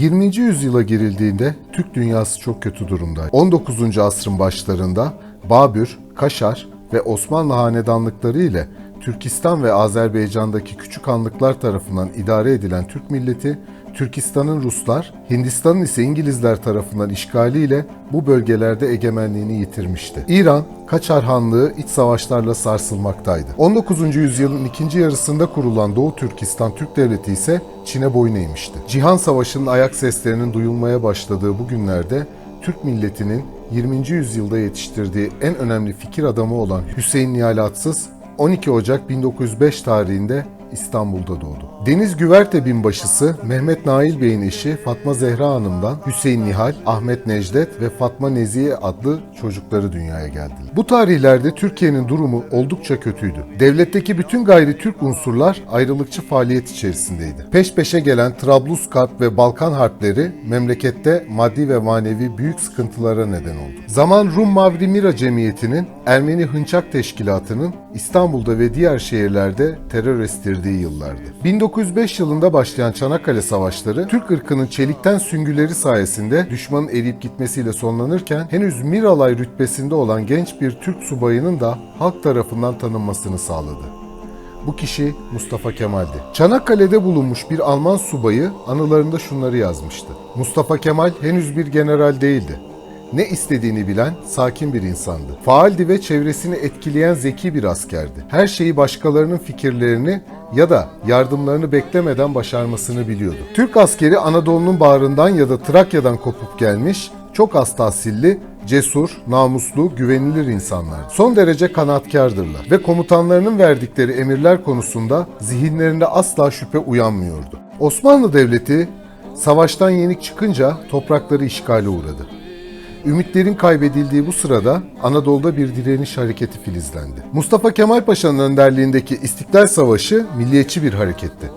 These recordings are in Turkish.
20. yüzyıla girildiğinde Türk dünyası çok kötü durumdaydı. 19. asrın başlarında Babür, Kaşar ve Osmanlı hanedanlıkları ile Türkistan ve Azerbaycan'daki küçük hanlıklar tarafından idare edilen Türk milleti, Türkistan'ın Ruslar, Hindistan'ın ise İngilizler tarafından işgaliyle bu bölgelerde egemenliğini yitirmişti. İran, Kaçar Hanlığı iç savaşlarla sarsılmaktaydı. 19. yüzyılın ikinci yarısında kurulan Doğu Türkistan Türk Devleti ise Çin'e boyun eğmişti. Cihan Savaşı'nın ayak seslerinin duyulmaya başladığı bu günlerde Türk milletinin 20. yüzyılda yetiştirdiği en önemli fikir adamı olan Hüseyin Nihal Atsız 12 Ocak 1905 tarihinde İstanbul'da doğdu. Deniz Güverte binbaşısı Mehmet Nail Bey'in eşi Fatma Zehra Hanım'dan Hüseyin Nihal, Ahmet Necdet ve Fatma Nezihe adlı çocukları dünyaya geldiler. Bu tarihlerde Türkiye'nin durumu oldukça kötüydü. Devletteki bütün gayri Türk unsurlar ayrılıkçı faaliyet içerisindeydi. Peş peşe gelen Trablusgarp ve Balkan harpleri memlekette maddi ve manevi büyük sıkıntılara neden oldu. Zaman Rum Mavri Mira Cemiyeti'nin Ermeni Hınçak Teşkilatı'nın İstanbul'da ve diğer şehirlerde terör estirdiği yıllardı. 1905 yılında başlayan Çanakkale Savaşları, Türk ırkının çelikten süngüleri sayesinde düşmanın eriyip gitmesiyle sonlanırken henüz Miralay rütbesinde olan genç bir Türk subayının da halk tarafından tanınmasını sağladı. Bu kişi Mustafa Kemal'di. Çanakkale'de bulunmuş bir Alman subayı anılarında şunları yazmıştı. Mustafa Kemal henüz bir general değildi. Ne istediğini bilen sakin bir insandı. Faaldi ve çevresini etkileyen zeki bir askerdi. Her şeyi başkalarının fikirlerini ya da yardımlarını beklemeden başarmasını biliyordu. Türk askeri Anadolu'nun bağrından ya da Trakya'dan kopup gelmiş, çok az tahsilli, cesur, namuslu, güvenilir insanlar. Son derece kanaatkardırlar ve komutanlarının verdikleri emirler konusunda zihinlerinde asla şüphe uyanmıyordu. Osmanlı Devleti savaştan yenik çıkınca toprakları işgale uğradı. Ümitlerin kaybedildiği bu sırada Anadolu'da bir direniş hareketi filizlendi. Mustafa Kemal Paşa'nın önderliğindeki İstiklal Savaşı milliyetçi bir hareketti.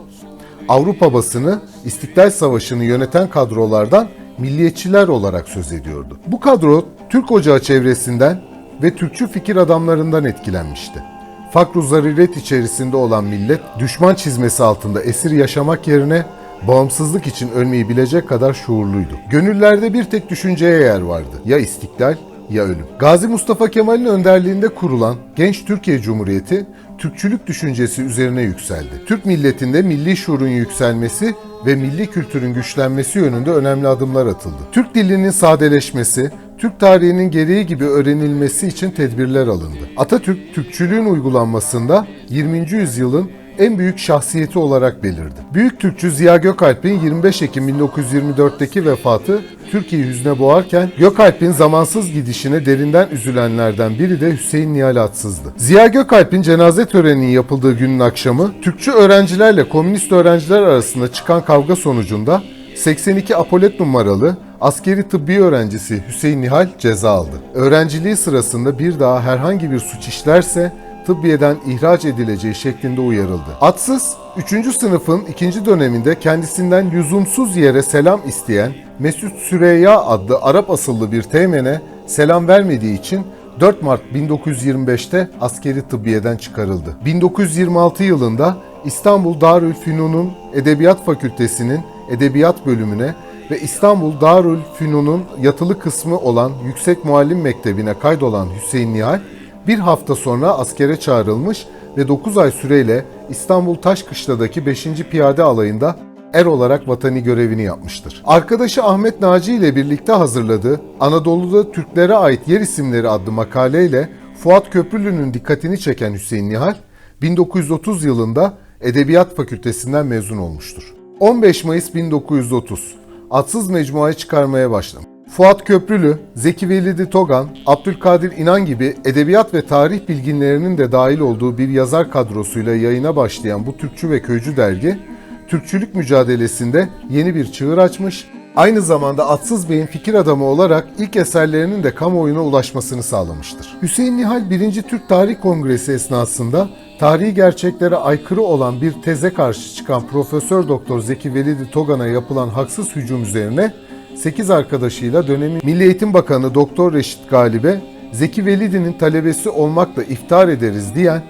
Avrupa basını İstiklal Savaşı'nı yöneten kadrolardan milliyetçiler olarak söz ediyordu. Bu kadro Türk Ocağı çevresinden ve Türkçü fikir adamlarından etkilenmişti. Fakru zariret içerisinde olan millet düşman çizmesi altında esir yaşamak yerine bağımsızlık için ölmeyi bilecek kadar şuurluydu. Gönüllerde bir tek düşünceye yer vardı. Ya istiklal ya ölüm. Gazi Mustafa Kemal'in önderliğinde kurulan Genç Türkiye Cumhuriyeti, Türkçülük düşüncesi üzerine yükseldi. Türk milletinde milli şuurun yükselmesi ve milli kültürün güçlenmesi yönünde önemli adımlar atıldı. Türk dilinin sadeleşmesi, Türk tarihinin gereği gibi öğrenilmesi için tedbirler alındı. Atatürk, Türkçülüğün uygulanmasında 20. yüzyılın en büyük şahsiyeti olarak belirdi. Büyük Türkçü Ziya Gökalp'in 25 Ekim 1924'teki vefatı Türkiye'yi hüzne boğarken Gökalp'in zamansız gidişine derinden üzülenlerden biri de Hüseyin Nihal Atsız'dı. Ziya Gökalp'in cenaze töreninin yapıldığı günün akşamı Türkçü öğrencilerle komünist öğrenciler arasında çıkan kavga sonucunda 82 Apolet numaralı askeri tıbbi öğrencisi Hüseyin Nihal ceza aldı. Öğrenciliği sırasında bir daha herhangi bir suç işlerse tıbbiyeden ihraç edileceği şeklinde uyarıldı. Atsız, 3. sınıfın 2. döneminde kendisinden lüzumsuz yere selam isteyen Mesut Süreyya adlı Arap asıllı bir teğmene selam vermediği için 4 Mart 1925'te askeri tıbbiyeden çıkarıldı. 1926 yılında İstanbul Darülfünun'un Edebiyat Fakültesinin Edebiyat bölümüne ve İstanbul Darül Fünun'un yatılı kısmı olan Yüksek Muallim Mektebi'ne kaydolan Hüseyin Nihal, bir hafta sonra askere çağrılmış ve 9 ay süreyle İstanbul Taşkışla'daki 5. Piyade Alayı'nda er olarak vatani görevini yapmıştır. Arkadaşı Ahmet Naci ile birlikte hazırladığı Anadolu'da Türklere ait yer isimleri adlı makaleyle Fuat Köprülü'nün dikkatini çeken Hüseyin Nihal, 1930 yılında Edebiyat Fakültesinden mezun olmuştur. 15 Mayıs 1930, atsız mecmuayı çıkarmaya başlamış. Fuat Köprülü, Zeki Velidi Togan, Abdülkadir İnan gibi edebiyat ve tarih bilginlerinin de dahil olduğu bir yazar kadrosuyla yayına başlayan bu Türkçü ve Köycü dergi, Türkçülük mücadelesinde yeni bir çığır açmış, aynı zamanda Atsız Bey'in fikir adamı olarak ilk eserlerinin de kamuoyuna ulaşmasını sağlamıştır. Hüseyin Nihal 1. Türk Tarih Kongresi esnasında tarihi gerçeklere aykırı olan bir teze karşı çıkan Profesör Doktor Zeki Velidi Togan'a yapılan haksız hücum üzerine 8 arkadaşıyla dönemin Milli Eğitim Bakanı Doktor Reşit Galip'e Zeki Velidi'nin talebesi olmakla iftihar ederiz diyen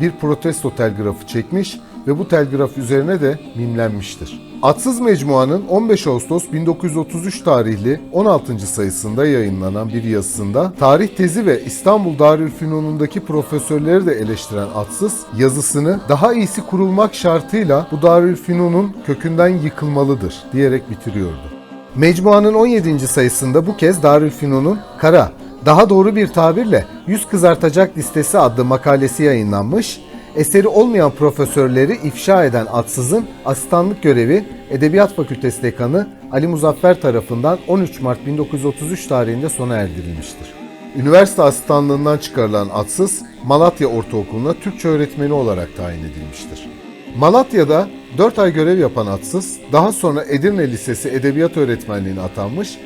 bir protesto telgrafı çekmiş ve bu telgraf üzerine de mimlenmiştir. Atsız Mecmua'nın 15 Ağustos 1933 tarihli 16. sayısında yayınlanan bir yazısında tarih tezi ve İstanbul Darülfünun'undaki profesörleri de eleştiren Atsız, yazısını daha iyisi kurulmak şartıyla bu Darülfünun'un kökünden yıkılmalıdır diyerek bitiriyordu. Mecmuanın 17. sayısında bu kez Darülfünun'un kara, daha doğru bir tabirle yüz kızartacak listesi adlı makalesi yayınlanmış, eseri olmayan profesörleri ifşa eden Atsız'ın asistanlık görevi Edebiyat Fakültesi Dekanı Ali Muzaffer tarafından 13 Mart 1933 tarihinde sona erdirilmiştir. Üniversite asistanlığından çıkarılan Atsız, Malatya Ortaokulu'na Türkçe öğretmeni olarak tayin edilmiştir. Malatya'da 4 ay görev yapan Atsız, daha sonra Edirne Lisesi Edebiyat Öğretmenliğine atanmış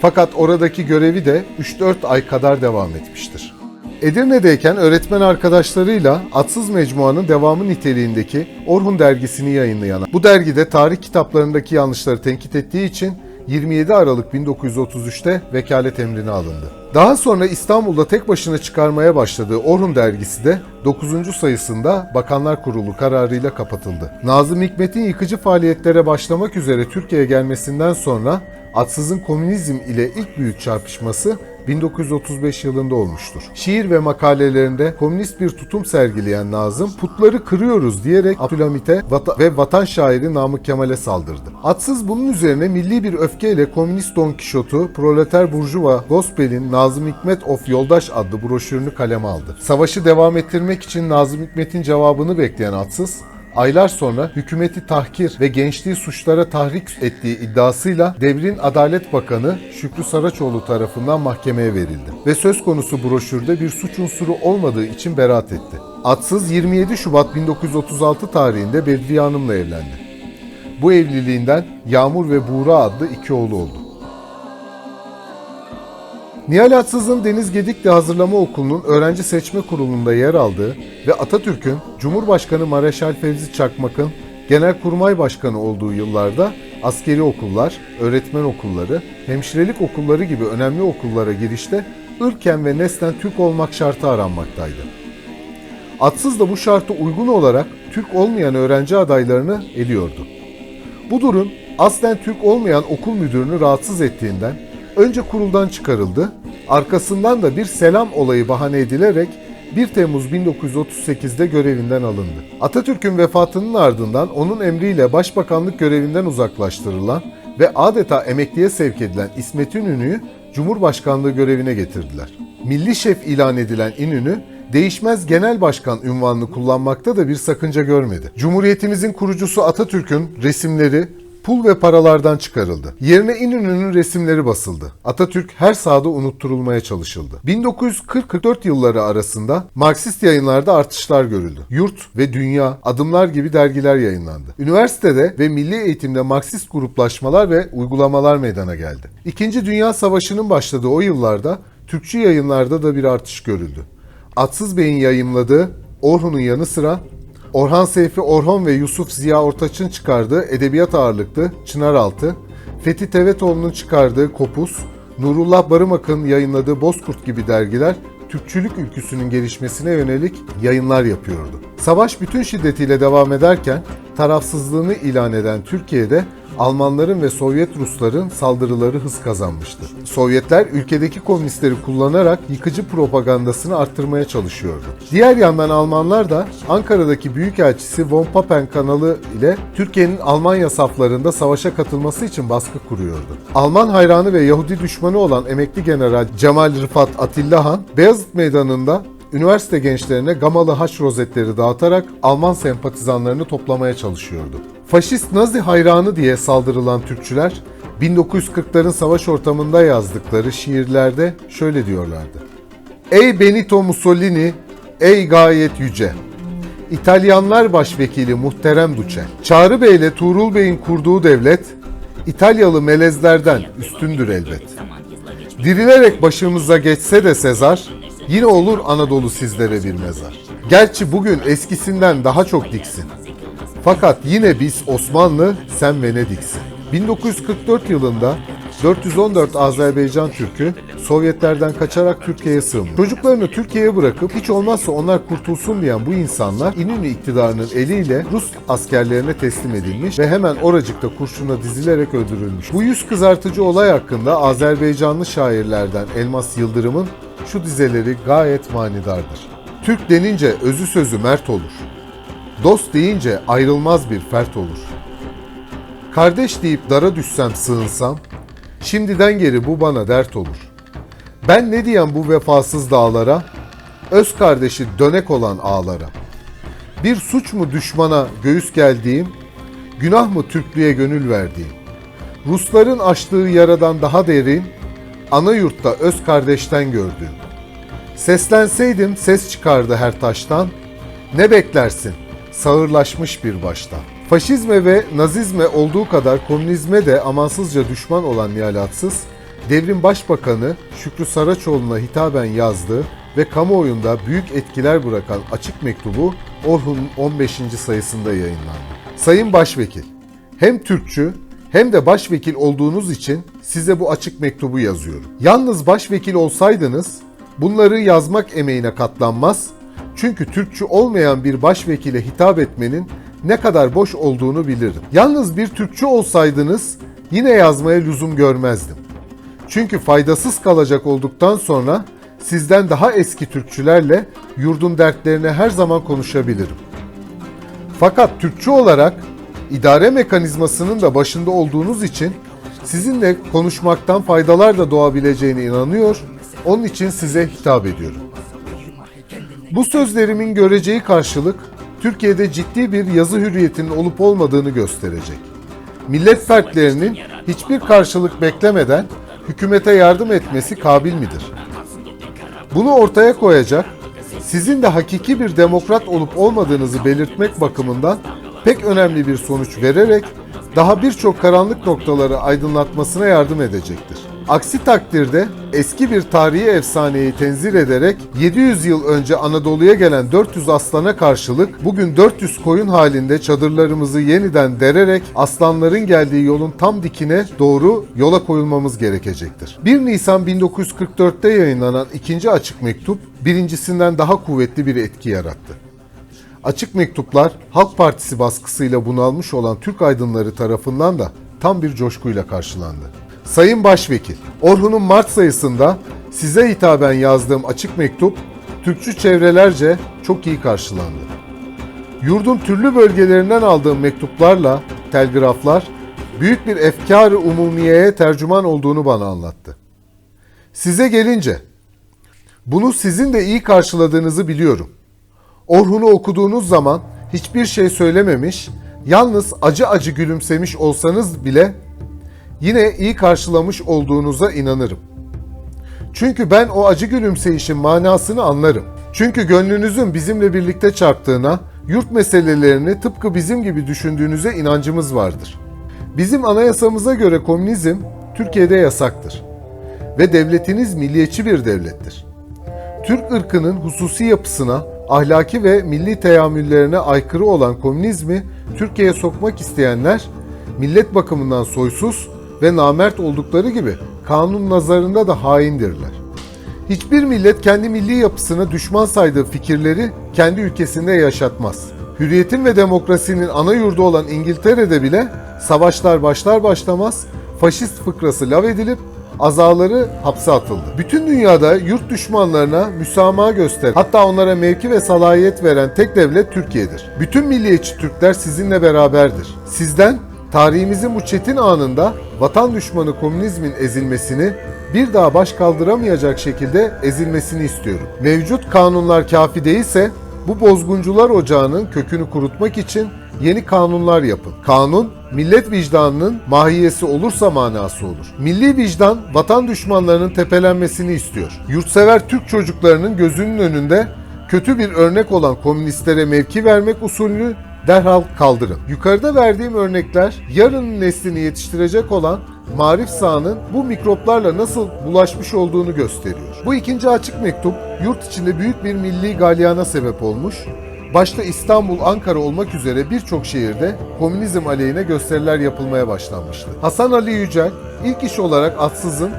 fakat oradaki görevi de 3-4 ay kadar devam etmiştir. Edirne'deyken öğretmen arkadaşlarıyla Atsız Mecmua'nın devamı niteliğindeki Orhun dergisini yayınlayan, bu dergide tarih kitaplarındaki yanlışları tenkit ettiği için 27 Aralık 1933'te vekalet emrine alındı. Daha sonra İstanbul'da tek başına çıkarmaya başladığı Orhun dergisi de 9. sayısında Bakanlar Kurulu kararıyla kapatıldı. Nazım Hikmet'in yıkıcı faaliyetlere başlamak üzere Türkiye'ye gelmesinden sonra Atsız'ın komünizm ile ilk büyük çarpışması 1935 yılında olmuştur. Şiir ve makalelerinde komünist bir tutum sergileyen Nazım, putları kırıyoruz diyerek Abdülhamit'e vata- ve vatan şairi Namık Kemal'e saldırdı. Atsız bunun üzerine milli bir öfkeyle Komünist Don Kişot'u, Proleter Burjuva Gospel'in Nazım Hikmet of Yoldaş adlı broşürünü kaleme aldı. Savaşı devam ettirmek için Nazım Hikmet'in cevabını bekleyen Atsız, Aylar sonra hükümeti tahkir ve gençliği suçlara tahrik ettiği iddiasıyla devrin Adalet Bakanı Şükrü Saraçoğlu tarafından mahkemeye verildi. Ve söz konusu broşürde bir suç unsuru olmadığı için beraat etti. Atsız 27 Şubat 1936 tarihinde Bedriye Hanım'la evlendi. Bu evliliğinden Yağmur ve Buğra adlı iki oğlu oldu. Nihal Atsız'ın Deniz Gedikli Hazırlama Okulu'nun öğrenci seçme kurulunda yer aldığı ve Atatürk'ün Cumhurbaşkanı Mareşal Fevzi Çakmak'ın Genelkurmay Başkanı olduğu yıllarda askeri okullar, öğretmen okulları, hemşirelik okulları gibi önemli okullara girişte ırken ve neslen Türk olmak şartı aranmaktaydı. Atsız da bu şartı uygun olarak Türk olmayan öğrenci adaylarını eliyordu. Bu durum aslen Türk olmayan okul müdürünü rahatsız ettiğinden önce kuruldan çıkarıldı, arkasından da bir selam olayı bahane edilerek 1 Temmuz 1938'de görevinden alındı. Atatürk'ün vefatının ardından onun emriyle başbakanlık görevinden uzaklaştırılan ve adeta emekliye sevk edilen İsmet İnönü'yü Cumhurbaşkanlığı görevine getirdiler. Milli şef ilan edilen İnönü, değişmez genel başkan ünvanını kullanmakta da bir sakınca görmedi. Cumhuriyetimizin kurucusu Atatürk'ün resimleri pul ve paralardan çıkarıldı. Yerine İnönü'nün resimleri basıldı. Atatürk her sahada unutturulmaya çalışıldı. 1940-44 yılları arasında Marksist yayınlarda artışlar görüldü. Yurt ve Dünya, Adımlar gibi dergiler yayınlandı. Üniversitede ve milli eğitimde Marksist gruplaşmalar ve uygulamalar meydana geldi. İkinci Dünya Savaşı'nın başladığı o yıllarda Türkçü yayınlarda da bir artış görüldü. Atsız Bey'in yayımladığı Orhun'un yanı sıra Orhan Seyfi Orhon ve Yusuf Ziya Ortaç'ın çıkardığı edebiyat ağırlıklı Çınaraltı, Fethi Tevetoğlu'nun çıkardığı Kopuz, Nurullah Barımak'ın yayınladığı Bozkurt gibi dergiler Türkçülük ülküsünün gelişmesine yönelik yayınlar yapıyordu. Savaş bütün şiddetiyle devam ederken tarafsızlığını ilan eden Türkiye'de Almanların ve Sovyet Rusların saldırıları hız kazanmıştı. Sovyetler ülkedeki komünistleri kullanarak yıkıcı propagandasını arttırmaya çalışıyordu. Diğer yandan Almanlar da Ankara'daki Büyükelçisi von Papen kanalı ile Türkiye'nin Almanya saflarında savaşa katılması için baskı kuruyordu. Alman hayranı ve Yahudi düşmanı olan emekli general Cemal Rıfat Atilla Han, Beyazıt Meydanı'nda üniversite gençlerine gamalı haç rozetleri dağıtarak Alman sempatizanlarını toplamaya çalışıyordu. Faşist Nazi hayranı diye saldırılan Türkçüler 1940'ların savaş ortamında yazdıkları şiirlerde şöyle diyorlardı. Ey Benito Mussolini, ey gayet yüce. İtalyanlar başvekili muhterem Duce. Çağrı Bey ile Tuğrul Bey'in kurduğu devlet İtalyalı melezlerden üstündür elbet. Dirilerek başımıza geçse de Sezar, yine olur Anadolu sizlere bir mezar. Gerçi bugün eskisinden daha çok diksin. Fakat yine biz Osmanlı, sen Venedik'sin. 1944 yılında 414 Azerbaycan Türk'ü Sovyetlerden kaçarak Türkiye'ye sığınmış. Çocuklarını Türkiye'ye bırakıp hiç olmazsa onlar kurtulsun diyen bu insanlar İnönü iktidarının eliyle Rus askerlerine teslim edilmiş ve hemen oracıkta kurşuna dizilerek öldürülmüş. Bu yüz kızartıcı olay hakkında Azerbaycanlı şairlerden Elmas Yıldırım'ın şu dizeleri gayet manidardır. Türk denince özü sözü mert olur. Dost deyince ayrılmaz bir fert olur. Kardeş deyip dara düşsem sığınsam, şimdiden geri bu bana dert olur. Ben ne diyen bu vefasız dağlara, öz kardeşi dönek olan ağlara. Bir suç mu düşmana göğüs geldiğim, günah mı Türklüğe gönül verdiğim. Rusların açtığı yaradan daha derin, ana yurtta öz kardeşten gördüğüm. Seslenseydim ses çıkardı her taştan, ne beklersin sağırlaşmış bir baştan. Faşizme ve nazizme olduğu kadar komünizme de amansızca düşman olan Nihal Atsız, devrim başbakanı Şükrü Saraçoğlu'na hitaben yazdığı ve kamuoyunda büyük etkiler bırakan açık mektubu Orhun'un 15. sayısında yayınlandı. Sayın Başvekil, hem Türkçü hem de başvekil olduğunuz için size bu açık mektubu yazıyorum. Yalnız başvekil olsaydınız bunları yazmak emeğine katlanmaz, çünkü Türkçü olmayan bir başvekile hitap etmenin ne kadar boş olduğunu bilirdim. Yalnız bir Türkçü olsaydınız yine yazmaya lüzum görmezdim. Çünkü faydasız kalacak olduktan sonra sizden daha eski Türkçülerle yurdun dertlerine her zaman konuşabilirim. Fakat Türkçü olarak idare mekanizmasının da başında olduğunuz için sizinle konuşmaktan faydalar da doğabileceğine inanıyor, onun için size hitap ediyorum. Bu sözlerimin göreceği karşılık Türkiye'de ciddi bir yazı hürriyetinin olup olmadığını gösterecek. Millet fertlerinin hiçbir karşılık beklemeden hükümete yardım etmesi kabil midir? Bunu ortaya koyacak, sizin de hakiki bir demokrat olup olmadığınızı belirtmek bakımından pek önemli bir sonuç vererek daha birçok karanlık noktaları aydınlatmasına yardım edecektir. Aksi takdirde eski bir tarihi efsaneyi tenzil ederek 700 yıl önce Anadolu'ya gelen 400 aslana karşılık bugün 400 koyun halinde çadırlarımızı yeniden dererek aslanların geldiği yolun tam dikine doğru yola koyulmamız gerekecektir. 1 Nisan 1944'te yayınlanan ikinci açık mektup birincisinden daha kuvvetli bir etki yarattı. Açık mektuplar Halk Partisi baskısıyla bunalmış olan Türk aydınları tarafından da tam bir coşkuyla karşılandı. Sayın Başvekil, Orhun'un Mart sayısında size hitaben yazdığım açık mektup Türkçü çevrelerce çok iyi karşılandı. Yurdun türlü bölgelerinden aldığım mektuplarla telgraflar büyük bir efkar-ı umumiyeye tercüman olduğunu bana anlattı. Size gelince bunu sizin de iyi karşıladığınızı biliyorum. Orhun'u okuduğunuz zaman hiçbir şey söylememiş, yalnız acı acı gülümsemiş olsanız bile yine iyi karşılamış olduğunuza inanırım. Çünkü ben o acı gülümseyişin manasını anlarım. Çünkü gönlünüzün bizimle birlikte çarptığına, yurt meselelerini tıpkı bizim gibi düşündüğünüze inancımız vardır. Bizim anayasamıza göre komünizm Türkiye'de yasaktır ve devletiniz milliyetçi bir devlettir. Türk ırkının hususi yapısına, ahlaki ve milli teamüllerine aykırı olan komünizmi Türkiye'ye sokmak isteyenler millet bakımından soysuz ve namert oldukları gibi kanun nazarında da haindirler. Hiçbir millet kendi milli yapısına düşman saydığı fikirleri kendi ülkesinde yaşatmaz. Hürriyetin ve demokrasinin ana yurdu olan İngiltere'de bile savaşlar başlar başlamaz faşist fıkrası lav edilip azaları hapse atıldı. Bütün dünyada yurt düşmanlarına müsamaha göster, hatta onlara mevki ve salayet veren tek devlet Türkiye'dir. Bütün milliyetçi Türkler sizinle beraberdir. Sizden tarihimizin bu çetin anında vatan düşmanı komünizmin ezilmesini bir daha baş kaldıramayacak şekilde ezilmesini istiyorum. Mevcut kanunlar kafi değilse bu bozguncular ocağının kökünü kurutmak için yeni kanunlar yapın. Kanun millet vicdanının mahiyesi olursa manası olur. Milli vicdan vatan düşmanlarının tepelenmesini istiyor. Yurtsever Türk çocuklarının gözünün önünde kötü bir örnek olan komünistlere mevki vermek usulünü derhal kaldırın. Yukarıda verdiğim örnekler yarının neslini yetiştirecek olan marif sahanın bu mikroplarla nasıl bulaşmış olduğunu gösteriyor. Bu ikinci açık mektup yurt içinde büyük bir milli galyana sebep olmuş Başta İstanbul, Ankara olmak üzere birçok şehirde komünizm aleyhine gösteriler yapılmaya başlanmıştı. Hasan Ali Yücel ilk iş olarak Atsız'ın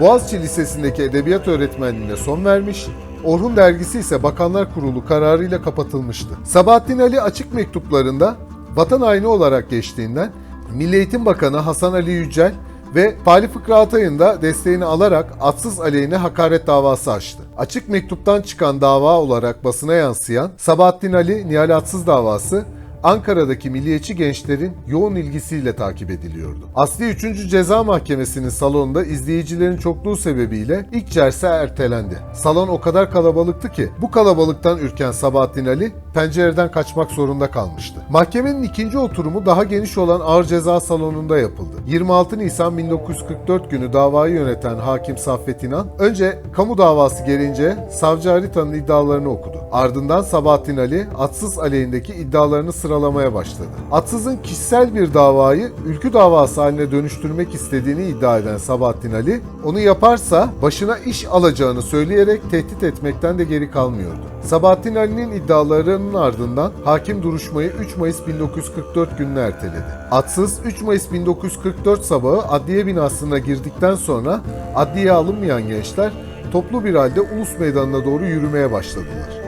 Boğaziçi Lisesi'ndeki edebiyat öğretmenliğine son vermiş, Orhun dergisi ise Bakanlar Kurulu kararıyla kapatılmıştı. Sabahattin Ali açık mektuplarında vatan haini olarak geçtiğinden Milli Eğitim Bakanı Hasan Ali Yücel ve Fali Fıkra da desteğini alarak Atsız aleyhine hakaret davası açtı. Açık mektuptan çıkan dava olarak basına yansıyan Sabahattin Ali Nihal Atsız davası Ankara'daki milliyetçi gençlerin yoğun ilgisiyle takip ediliyordu. Asli 3. Ceza Mahkemesi'nin salonunda izleyicilerin çokluğu sebebiyle ilk cerse ertelendi. Salon o kadar kalabalıktı ki bu kalabalıktan ürken Sabahattin Ali pencereden kaçmak zorunda kalmıştı. Mahkemenin ikinci oturumu daha geniş olan ağır ceza salonunda yapıldı. 26 Nisan 1944 günü davayı yöneten hakim Saffet İnan önce kamu davası gelince savcı haritanın iddialarını okudu. Ardından Sabahattin Ali Atsız aleyhindeki iddialarını sıralamaya başladı. Atsız'ın kişisel bir davayı ülkü davası haline dönüştürmek istediğini iddia eden Sabahattin Ali, onu yaparsa başına iş alacağını söyleyerek tehdit etmekten de geri kalmıyordu. Sabahattin Ali'nin iddialarının ardından hakim duruşmayı 3 Mayıs 1944 gününe erteledi. Atsız 3 Mayıs 1944 sabahı adliye binasına girdikten sonra adliyeye alınmayan gençler toplu bir halde Ulus Meydanı'na doğru yürümeye başladılar.